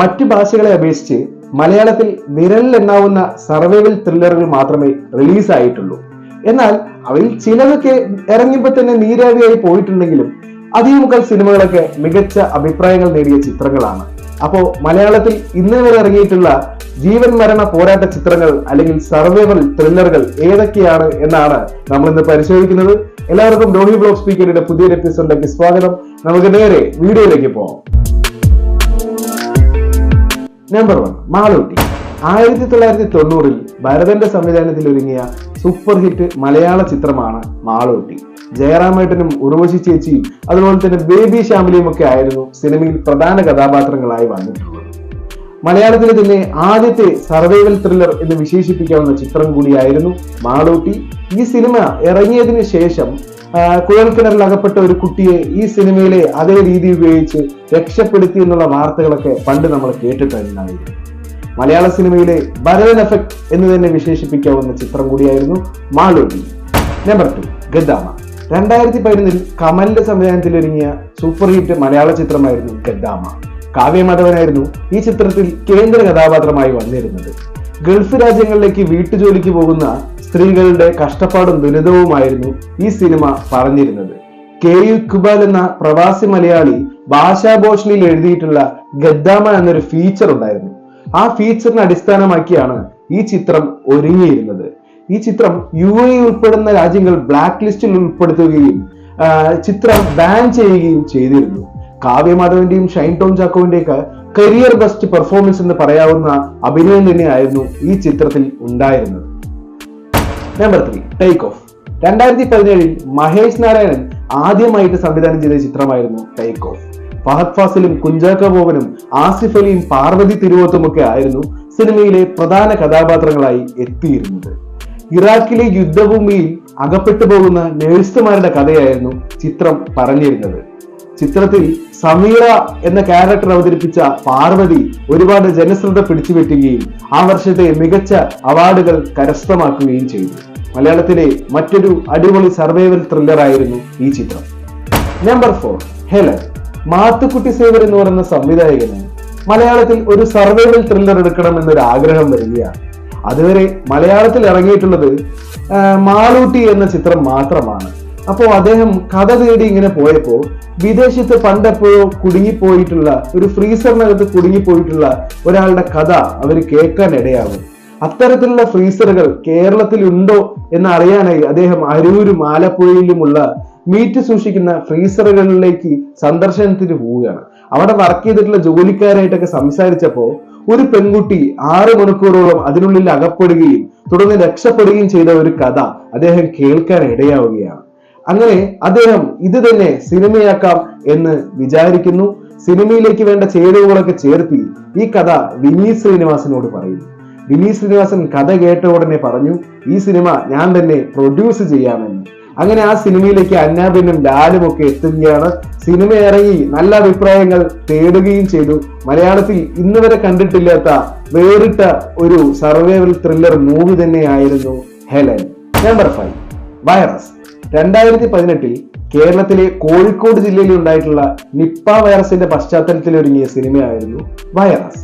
മറ്റു ഭാഷകളെ അപേക്ഷിച്ച് മലയാളത്തിൽ വിരലിലെണ്ണാവുന്ന സർവൈവൽ ത്രില്ലറുകൾ മാത്രമേ റിലീസ് ആയിട്ടുള്ളൂ എന്നാൽ അവയിൽ ചിലതൊക്കെ ഇറങ്ങിയപ്പോൾ തന്നെ നീരാവിയായി പോയിട്ടുണ്ടെങ്കിലും അധികമുക്കാൽ സിനിമകളൊക്കെ മികച്ച അഭിപ്രായങ്ങൾ നേടിയ ചിത്രങ്ങളാണ്. അപ്പോ മലയാളത്തിൽ ഇന്ന് വരെ ഇറങ്ങിയിട്ടുള്ള ജീവൻ മരണ പോരാട്ട ചിത്രങ്ങൾ അല്ലെങ്കിൽ സർവൈവൽ ത്രില്ലറുകൾ ഏതൊക്കെയാണ് എന്നാണ് നമ്മൾ ഇന്ന് പരിശോധിക്കുന്നത്. എല്ലാവർക്കും ഡോഹി ബ്ലോഗ് സ്പീക്കറുടെ പുതിയൊരു എപ്പിസോഡിലേക്ക് സ്വാഗതം. നമുക്ക് നേരെ വീഡിയോയിലേക്ക് പോകാം. Number one Malootty. ആയിരത്തി തൊള്ളായിരത്തി തൊണ്ണൂറിൽ ഭരതന്റെ സംവിധാനത്തിൽ ഒരുങ്ങിയ സൂപ്പർ ഹിറ്റ് മലയാള ചിത്രമാണ് മാളൂട്ടി. ജയറാമേട്ടനും ഉർവശി ചേച്ചിയും അതുപോലെ തന്നെ ബേബി ശ്യാമിലിയും ഒക്കെ ആയിരുന്നു സിനിമയിൽ പ്രധാന കഥാപാത്രങ്ങളായി വന്നിട്ടുള്ളത്. മലയാളത്തിലെ തന്നെ ആദ്യത്തെ സർവൈവൽ ത്രില്ലർ എന്ന് വിശേഷിപ്പിക്കാവുന്ന ചിത്രം കൂടിയായിരുന്നു മാളൂട്ടി. ഈ സിനിമ ഇറങ്ങിയതിനു ശേഷം കുഴൽക്കിണറിൽ അകപ്പെട്ട ഒരു കുട്ടിയെ ഈ സിനിമയിലെ അതേ രീതി ഉപയോഗിച്ച് രക്ഷപ്പെടുത്തി എന്നുള്ള വാർത്തകളൊക്കെ പണ്ട് നമ്മൾ കേട്ടിട്ടുണ്ടായിരുന്നു. മലയാള സിനിമയിലെ ഭരതൻ എഫക്ട് എന്ന് തന്നെ വിശേഷിപ്പിക്കാവുന്ന ചിത്രം കൂടിയായിരുന്നു മാളൂരി. Number two Gaddama. രണ്ടായിരത്തി പതിനൊന്നിൽ കമലിന്റെ സംവിധാനത്തിൽ ഒരുങ്ങിയ സൂപ്പർ ഹിറ്റ് മലയാള ചിത്രമായിരുന്നു ഗദ്ദാമ. കാവ്യമാധവനായിരുന്നു ഈ ചിത്രത്തിൽ കേന്ദ്ര കഥാപാത്രമായി വന്നിരുന്നത്. ഗൾഫ് രാജ്യങ്ങളിലേക്ക് വീട്ടുജോലിക്ക് പോകുന്ന സ്ത്രീകളുടെ കഷ്ടപ്പാടും ദുരിതവുമായിരുന്നു ഈ സിനിമ പറഞ്ഞിരുന്നത്. കെ യു ഇക്ബാൽ എന്ന പ്രവാസി മലയാളി ഭാഷാഭോഷണിയിൽ എഴുതിയിട്ടുള്ള ഗദ്ദാമ എന്നൊരു ഫീച്ചർ ഉണ്ടായിരുന്നു. ആ ഫീച്ചറിനെ അടിസ്ഥാനമാക്കിയാണ് ഈ ചിത്രം ഒരുങ്ങിയിരുന്നത്. ഈ ചിത്രം യു എ ഉൾപ്പെടുന്ന രാജ്യങ്ങൾ ബ്ലാക്ക് ലിസ്റ്റിൽ ഉൾപ്പെടുത്തുകയും ചിത്രം ബാൻ ചെയ്യുകയും ചെയ്തിരുന്നു. കാവ്യമാധവന്റെയും ഷൈൻ ടോം ചാക്കോവിന്റെയൊക്കെ കരിയർ ബെസ്റ്റ് പെർഫോമൻസ് എന്ന് പറയാവുന്ന അഭിനയം തന്നെയായിരുന്നു ഈ ചിത്രത്തിൽ ഉണ്ടായിരുന്നത്. നമ്പർ ത്രീ ടേക്ക് ഓഫ് രണ്ടായിരത്തി പതിനേഴിൽ മഹേഷ് നാരായണൻ ആദ്യമായിട്ട് സംവിധാനം ചെയ്ത ചിത്രമായിരുന്നു ടേക്ക് ഓഫ് ഫഹദ് ഫാസിലും കുഞ്ചാക്ക ബോബനും ആസിഫ് അലിയും പാർവതി തിരുവോത്തും ഒക്കെ ആയിരുന്നു സിനിമയിലെ പ്രധാന കഥാപാത്രങ്ങളായി എത്തിയിരുന്നത്. ഇറാഖിലെ യുദ്ധഭൂമിയിൽ അകപ്പെട്ടു പോകുന്ന നേഴ്സുമാരുടെ കഥയായിരുന്നു ചിത്രം പറഞ്ഞിരുന്നത്. ചിത്രത്തിൽ സമീറ എന്ന ക്യാരക്ടർ അവതരിപ്പിച്ച പാർവതി ഒരുപാട് ജനശ്രദ്ധ പിടിച്ചുപറ്റുകയും ആ വർഷത്തെ മികച്ച അവാർഡുകൾ കരസ്ഥമാക്കുകയും ചെയ്തു. മലയാളത്തിലെ മറ്റൊരു അടിപൊളി സർവൈവൽ ത്രില്ലറായിരുന്നു ഈ ചിത്രം. Number four Helen Mathukutty saver എന്ന് പറയുന്ന സംവിധായകന് മലയാളത്തിൽ ഒരു സർവൈവൽ ത്രില്ലർ എടുക്കണം എന്നൊരു ആഗ്രഹം വരികയാണ്. അതുവരെ മലയാളത്തിൽ ഇറങ്ങിയിട്ടുള്ളത് മാളൂട്ടി എന്ന ചിത്രം മാത്രമാണ്. അപ്പോൾ അദ്ദേഹം കഥ തേടി ഇങ്ങനെ പോയപ്പോ വിദേശത്ത് പണ്ടെപ്പോഴോ കുടുങ്ങിപ്പോയിട്ടുള്ള ഒരു ഫ്രീസറിനകത്ത് കുടുങ്ങിപ്പോയിട്ടുള്ള ഒരാളുടെ കഥ അവർ കേൾക്കാൻ ഇടയാകും. അത്തരത്തിലുള്ള ഫ്രീസറുകൾ കേരളത്തിൽ ഉണ്ടോ എന്ന് അറിയാനായി അദ്ദേഹം അരൂരും ആലപ്പുഴയിലുമുള്ള മീറ്റ് സൂക്ഷിക്കുന്ന ഫ്രീസറുകളിലേക്ക് സന്ദർശനത്തിന് പോവുകയാണ്. അവിടെ വർക്ക് ചെയ്തിട്ടുള്ള ജോലിക്കാരായിട്ടൊക്കെ സംസാരിച്ചപ്പോ ഒരു പെൺകുട്ടി ആറ് മണിക്കൂറോളം അതിനുള്ളിൽ അകപ്പെടുകയും തുടർന്ന് രക്ഷപ്പെടുകയും ചെയ്ത ഒരു കഥ അദ്ദേഹം കേൾക്കാൻ ഇടയാവുകയാണ്. അങ്ങനെ അദ്ദേഹം ഇത് തന്നെ സിനിമയാക്കാം എന്ന് വിചാരിക്കുന്നു. സിനിമയിലേക്ക് വേണ്ട ചേരുവകളൊക്കെ ചേർത്തി ഈ കഥ വിനീത് ശ്രീനിവാസനോട് പറയുന്നു. വിനീത് ശ്രീനിവാസൻ കഥ കേട്ട ഉടനെ പറഞ്ഞു ഈ സിനിമ ഞാൻ തന്നെ പ്രൊഡ്യൂസ് ചെയ്യാമെന്ന്. അങ്ങനെ ആ സിനിമയിലേക്ക് അന്നാബിനും ലാലും ഒക്കെ എത്തുകയാണ്. സിനിമ ഇറങ്ങി നല്ല അഭിപ്രായങ്ങൾ തേടുകയും ചെയ്തു. മലയാളത്തിൽ ഇന്ന് വരെ കണ്ടിട്ടില്ലാത്ത വേറിട്ട ഒരു സർവൈവൽ ത്രില്ലർ മൂവി തന്നെയായിരുന്നു ഹെലൻ. Number five Virus. രണ്ടായിരത്തി പതിനെട്ടിൽ കേരളത്തിലെ കോഴിക്കോട് ജില്ലയിൽ ഉണ്ടായിട്ടുള്ള നിപ്പ വൈറസിന്റെ പശ്ചാത്തലത്തിൽ ഒരുങ്ങിയ സിനിമയായിരുന്നു വൈറസ്.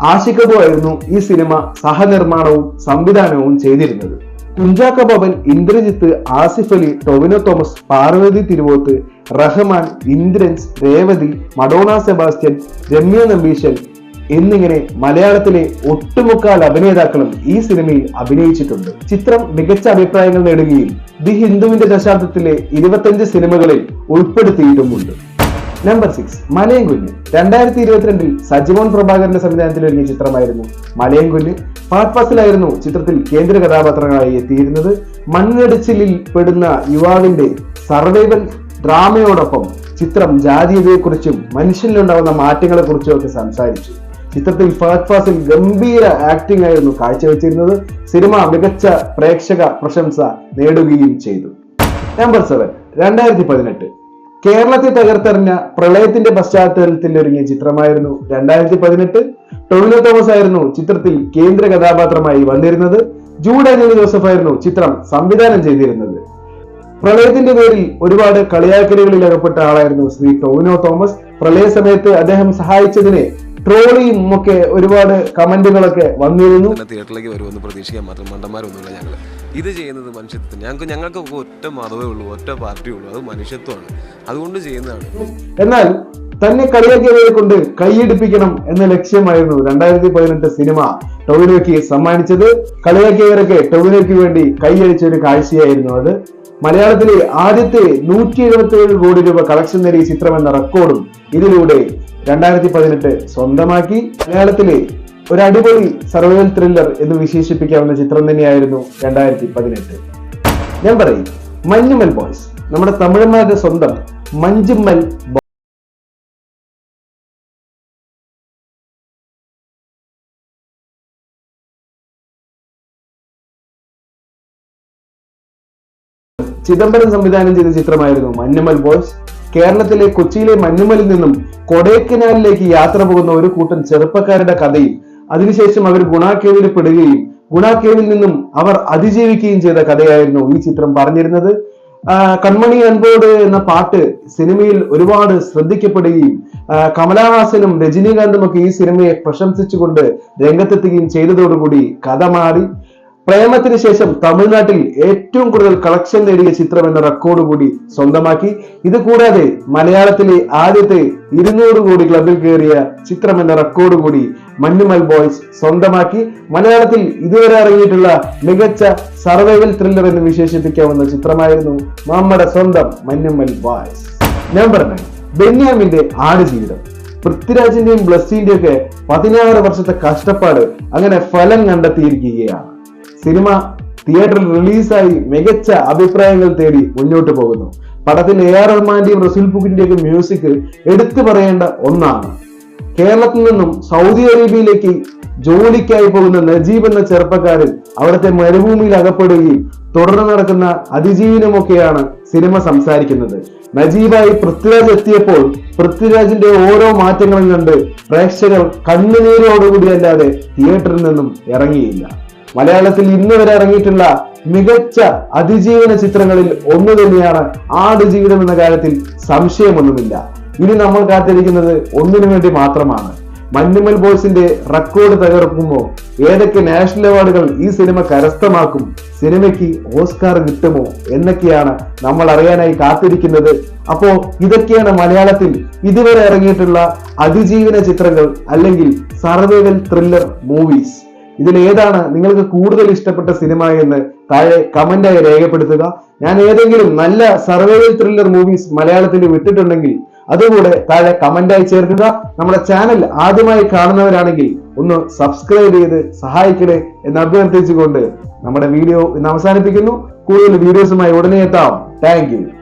ആഷിഖബു ആയിരുന്നു ഈ സിനിമ സഹനിർമ്മാണവും സംവിധാനവും ചെയ്തിരുന്നത്. കുഞ്ചാക്ക ബോബൻ ഇന്ദ്രജിത്ത് ആസിഫ് അലി ടൊവിനോ തോമസ് പാർവതി തിരുവോത്ത് റഹ്മാൻ ഇന്ദ്രൻസ് രേവതി മഡോണ സെബാസ്റ്റ്യൻ രമ്യ നമ്പീശൻ എന്നിങ്ങനെ മലയാളത്തിലെ ഒട്ടുമുക്കാൽ അഭിനേതാക്കളും ഈ സിനിമയിൽ അഭിനയിച്ചിട്ടുണ്ട്. ചിത്രം മികച്ച അഭിപ്രായങ്ങൾ നേടുകയും ദി ഹിന്ദുവിന്റെ ദശാബ്ദത്തിലെ ഇരുപത്തഞ്ച് സിനിമകളിൽ ഉൾപ്പെടുത്തിയിട്ടുമുണ്ട്. നമ്പർ സിക്സ് മലയൻകുഞ്ഞ് രണ്ടായിരത്തി ഇരുപത്തിരണ്ടിൽ സജിമോൻ പ്രഭാകരന്റെ സംവിധാനത്തിൽ ഒരുങ്ങിയ ചിത്രമായിരുന്നു മലയൻകുഞ്ഞ് ഫാറ്റ് ഫാസിലായിരുന്നു ചിത്രത്തിൽ കേന്ദ്ര കഥാപാത്രങ്ങളായി എത്തിയിരുന്നത്. മണ്ണിടിച്ചിലിൽ പെടുന്ന യുവാവിന്റെ സർവൈവൽ ഡ്രാമയോടൊപ്പം ചിത്രം ജാതീയതയെക്കുറിച്ചും മനുഷ്യനിലുണ്ടാകുന്ന മാറ്റങ്ങളെക്കുറിച്ചും ഒക്കെ സംസാരിച്ചു. ചിത്രത്തിൽ ഫഹദ് ഫാസിൽ ഗംഭീര ആക്ടിംഗ് ആയിരുന്നു കാഴ്ചവെച്ചിരുന്നത്. സിനിമ മികച്ച പ്രേക്ഷക പ്രശംസ നേടുകയും ചെയ്തു. നമ്പർ സെവൻ രണ്ടായിരത്തി പതിനെട്ട് കേരളത്തെ തകർത്തെറിഞ്ഞ പ്രളയത്തിന്റെ പശ്ചാത്തലത്തിൽ ഒരുങ്ങിയ ചിത്രമായിരുന്നു രണ്ടായിരത്തി പതിനെട്ട് ടൊവിനോ തോമസ് ആയിരുന്നു ചിത്രത്തിൽ കേന്ദ്ര കഥാപാത്രമായി വന്നിരുന്നത്. ജൂഡ് ആന്റണി ജോസഫ് ആയിരുന്നു ചിത്രം സംവിധാനം ചെയ്തിരുന്നത്. പ്രളയത്തിന്റെ പേരിൽ ഒരുപാട് കളിയാക്കലുകളിൽ അകപ്പെട്ട ആളായിരുന്നു ശ്രീ ടോവിനോ തോമസ്. പ്രളയ സമയത്ത് അദ്ദേഹം സഹായിച്ചതിനെ ട്രോളിയും ഒക്കെ ഒരുപാട് കമന്റുകളൊക്കെ വന്നിരുന്നു. തിയേറ്ററിലേക്ക് വരുമെന്ന് പ്രതീക്ഷിക്കാൻ മാത്രം മണ്ടന്മാരൊന്നുമില്ല ഞങ്ങൾ ഇത് ചെയ്യുന്നത് മനുഷ്യത്വം ഞങ്ങൾക്ക് ഞങ്ങൾക്ക് ഒറ്റ മതമേ ഉള്ളൂ ഒറ്റ പാർട്ടി ഉള്ളൂ. അത് മനുഷ്യത്വമാണ്. അതുകൊണ്ട് ചെയ്യുന്നതാണ്. എന്നാൽ തന്നെ കളിയാക്കിയവരെ കൊണ്ട് കൈയടിപ്പിക്കണം എന്ന ലക്ഷ്യമായിരുന്നു രണ്ടായിരത്തി പതിനെട്ട് സിനിമ. ടൊവിനോയ്ക്ക് സമ്മാനിച്ചത് കളിയാക്കിയവരൊക്കെ ടൊവിനോയ്ക്ക് വേണ്ടി കൈയടിച്ച ഒരു കാഴ്ചയായിരുന്നു അത്. മലയാളത്തിലെ ആദ്യത്തെ നൂറ്റി എഴുപത്തി ഏഴ് കോടി രൂപ കളക്ഷൻ നേടിയ ചിത്രം എന്ന റെക്കോർഡും ഇതിലൂടെ രണ്ടായിരത്തി പതിനെട്ട് സ്വന്തമാക്കി മലയാളത്തിലെ ഒരു അടിപൊളി സർവൈവൽ ത്രില്ലർ എന്ന് വിശേഷിപ്പിക്കാവുന്ന ചിത്രം തന്നെയായിരുന്നു രണ്ടായിരത്തി പതിനെട്ട് ഞാൻ പറയും മഞ്ഞുമൽ ബോയ്സ് നമ്മുടെ തമിഴന്മാരുടെ സ്വന്തം മഞ്ചുമൽ ചിദംബരം സംവിധാനം ചെയ്ത ചിത്രമായിരുന്നു മഞ്ഞുമൽ ബോയ്സ് കേരളത്തിലെ കൊച്ചിയിലെ മഞ്ഞുമലിൽ നിന്നും കൊടൈക്കനാലിലേക്ക് യാത്ര പോകുന്ന ഒരു കൂട്ടം ചെറുപ്പക്കാരുടെ കഥയും അതിനുശേഷം അവർ ഗുണാക്കേവിൽ പെടുകയും ഗുണാക്കേവിൽ നിന്നും അവർ അതിജീവിക്കുകയും ചെയ്ത കഥയായിരുന്നു ഈ ചിത്രം പറഞ്ഞിരുന്നത്. കൺമണി അൻപോട് എന്ന പാട്ട് സിനിമയിൽ ഒരുപാട് ശ്രദ്ധിക്കപ്പെടുകയും കമലഹാസനും രജനീകാന്തും ഒക്കെ ഈ സിനിമയെ പ്രശംസിച്ചുകൊണ്ട് രംഗത്തെത്തുകയും ചെയ്തതോടുകൂടി കഥ മാറി. പ്രേമത്തിന് ശേഷം തമിഴ്നാട്ടിൽ ഏറ്റവും കൂടുതൽ കളക്ഷൻ നേടിയ ചിത്രം എന്ന റെക്കോർഡ് കൂടി സ്വന്തമാക്കി. ഇത് കൂടാതെ മലയാളത്തിലെ ആദ്യത്തെ ഇരുന്നൂറ് കോടി ക്ലബിൽ കയറിയ ചിത്രം എന്ന റെക്കോർഡ് കൂടി മഞ്ഞുമൽ ബോയ്സ് സ്വന്തമാക്കി. മലയാളത്തിൽ ഇതുവരെ ഇറങ്ങിയിട്ടുള്ള മികച്ച സർവൈവൽ ത്രില്ലർ എന്ന് വിശേഷിപ്പിക്കാവുന്ന ചിത്രമായിരുന്നു നമ്മുടെ സ്വന്തം മഞ്ഞുമൽ ബോയ്സ് നമ്പർ നയൻ ബെന്യാമിന്റെ ആടുജീവിതം. പൃഥ്വിരാജിന്റെയും ബ്ലസ്സിന്റെയും ഒക്കെ പതിനാറ് വർഷത്തെ കഷ്ടപ്പാട് അങ്ങനെ ഫലം കണ്ടെത്തിയിരിക്കുകയാണ്. സിനിമ തിയേറ്ററിൽ റിലീസായി മികച്ച അഭിപ്രായങ്ങൾ തേടി മുന്നോട്ട് പോകുന്നു. പടത്തിൽ എ ആർ റഹ്മാന്റെയും റസുൽ പുക്കിന്റെയൊക്കെ മ്യൂസിക് എടുത്തു പറയേണ്ട ഒന്നാണ്. കേരളത്തിൽ നിന്നും സൗദി അറേബ്യയിലേക്ക് ജോലിക്കായി പോകുന്ന നജീബ് എന്ന ചെറുപ്പക്കാരൻ അവിടുത്തെ മരുഭൂമിയിൽ അകപ്പെടുകയും തുടർന്ന് നടക്കുന്ന അതിജീവനമൊക്കെയാണ് സിനിമ സംസാരിക്കുന്നത്. നജീബായി പൃഥ്വിരാജ് എത്തിയപ്പോൾ പൃഥ്വിരാജിന്റെ ഓരോ മാറ്റങ്ങളും കണ്ട് പ്രേക്ഷകർ കണ്ണുനീരോടുകൂടി അല്ലാതെ തിയേറ്ററിൽ നിന്നും ഇറങ്ങിയില്ല. മലയാളത്തിൽ ഇന്ന് വരെ ഇറങ്ങിയിട്ടുള്ള മികച്ച അതിജീവന ചിത്രങ്ങളിൽ ഒന്ന് തന്നെയാണ് ആടുജീവിതം എന്ന കാര്യത്തിൽ സംശയമൊന്നുമില്ല. ഇനി നമ്മൾ കാത്തിരിക്കുന്നത് ഒന്നിനു വേണ്ടി മാത്രമാണ്. മഞ്ഞുമൽ ബോയ്സിന്റെ റെക്കോർഡ് തകർക്കുമോ ഏതൊക്കെ നാഷണൽ അവാർഡുകൾ ഈ സിനിമ കരസ്ഥമാക്കും സിനിമയ്ക്ക് ഓസ്കാർ കിട്ടുമോ എന്നൊക്കെയാണ് നമ്മൾ അറിയാനായി കാത്തിരിക്കുന്നത്. അപ്പോ ഇതൊക്കെയാണ് മലയാളത്തിൽ ഇതുവരെ ഇറങ്ങിയിട്ടുള്ള അതിജീവന ചിത്രങ്ങൾ അല്ലെങ്കിൽ സർവൈവൽ ത്രില്ലർ മൂവീസ്. ഇതിൽ ഏതാണ് നിങ്ങൾക്ക് കൂടുതൽ ഇഷ്ടപ്പെട്ട സിനിമ എന്ന് താഴെ കമന്റായി രേഖപ്പെടുത്തുക. ഞാൻ ഏതെങ്കിലും നല്ല സർവൈവൽ ത്രില്ലർ മൂവീസ് മലയാളത്തിൽ വിട്ടിട്ടുണ്ടെങ്കിൽ അതുകൂടെ താഴെ കമന്റായി ചേർക്കുക. നമ്മുടെ ചാനൽ ആദ്യമായി കാണുന്നവരാണെങ്കിൽ ഒന്ന് സബ്സ്ക്രൈബ് ചെയ്ത് സഹായിക്കണേ എന്ന് അഭ്യർത്ഥിച്ചുകൊണ്ട് നമ്മുടെ വീഡിയോ ഇന്ന് അവസാനിപ്പിക്കുന്നു. കൂടുതൽ വീഡിയോസുമായി ഉടനെ എത്താം. താങ്ക്